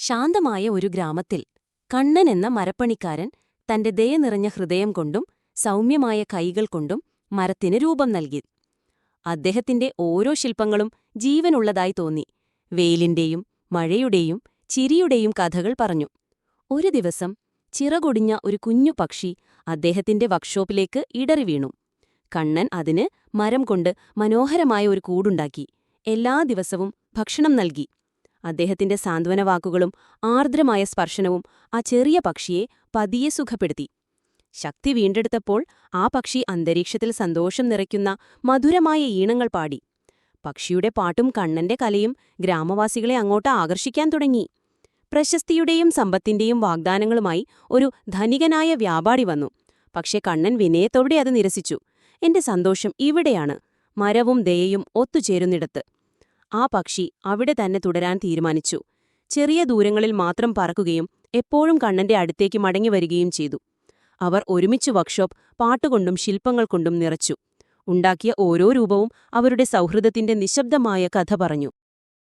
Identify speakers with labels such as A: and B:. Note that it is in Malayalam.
A: ശാന്തമായ ഒരു ഗ്രാമത്തിൽ കണ്ണൻ എന്ന മരപ്പണിക്കാരൻ തന്റെ ദയ നിറഞ്ഞ ഹൃദയം കൊണ്ടും സൗമ്യമായ കൈകൾ കൊണ്ടും മരത്തിന് രൂപം നൽകി. അദ്ദേഹത്തിന്റെ ഓരോ ശില്പങ്ങളും ജീവനുള്ളതായി തോന്നി. വെയിലിന്റെയും മഴയുടെയും ചിരിയുടെയും കഥകൾ പറഞ്ഞു. ഒരു ദിവസം ചിറകൊടിഞ്ഞ ഒരു കുഞ്ഞു പക്ഷി അദ്ദേഹത്തിന്റെ വർക്ക്ഷോപ്പിലേക്ക് ഇടറി വീണു. കണ്ണൻ അതിന് മരം കൊണ്ട് മനോഹരമായ ഒരു കൂടുണ്ടാക്കി. എല്ലാ ദിവസവും ഭക്ഷണം നൽകി. അദ്ദേഹത്തിന്റെ സാന്ത്വനവാക്കുകളും ആർദ്രമായ സ്പർശനവും ആ ചെറിയ പക്ഷിയെ പതിയെ സുഖപ്പെടുത്തി. ശക്തി വീണ്ടെടുത്തപ്പോൾ ആ പക്ഷി അന്തരീക്ഷത്തിൽ സന്തോഷം നിറയ്ക്കുന്ന മധുരമായ ഈണങ്ങൾ പാടി. പക്ഷിയുടെ പാട്ടും കണ്ണന്റെ കലയും ഗ്രാമവാസികളെ അങ്ങോട്ട് ആകർഷിക്കാൻ തുടങ്ങി. പ്രശസ്തിയുടെയും സമ്പത്തിന്റെയും വാഗ്ദാനങ്ങളുമായി ഒരു ധനികനായ വ്യാപാരി വന്നു. പക്ഷേ കണ്ണൻ വിനയത്തോടെ അത് നിരസിച്ചു. എന്റെ സന്തോഷം ഇവിടെയാണ്. മരവും ദയയും ഒത്തുചേരുന്നിടത്ത്. ആ പക്ഷി അവിടെ തന്നെ തുടരാൻ തീരുമാനിച്ചു. ചെറിയ ദൂരങ്ങളിൽ മാത്രം പറക്കുകയും എപ്പോഴും കണ്ണന്റെ അടുത്തേക്ക് മടങ്ങിവരികയും ചെയ്തു. അവർ ഒരുമിച്ച് വർക്ക്ഷോപ്പ് പാട്ടുകൊണ്ടും ശില്പങ്ങൾ കൊണ്ടും നിറച്ചു. ഉണ്ടാക്കിയ ഓരോ രൂപവും അവരുടെ സൗഹൃദത്തിന്റെ നിശബ്ദമായ കഥ പറഞ്ഞു.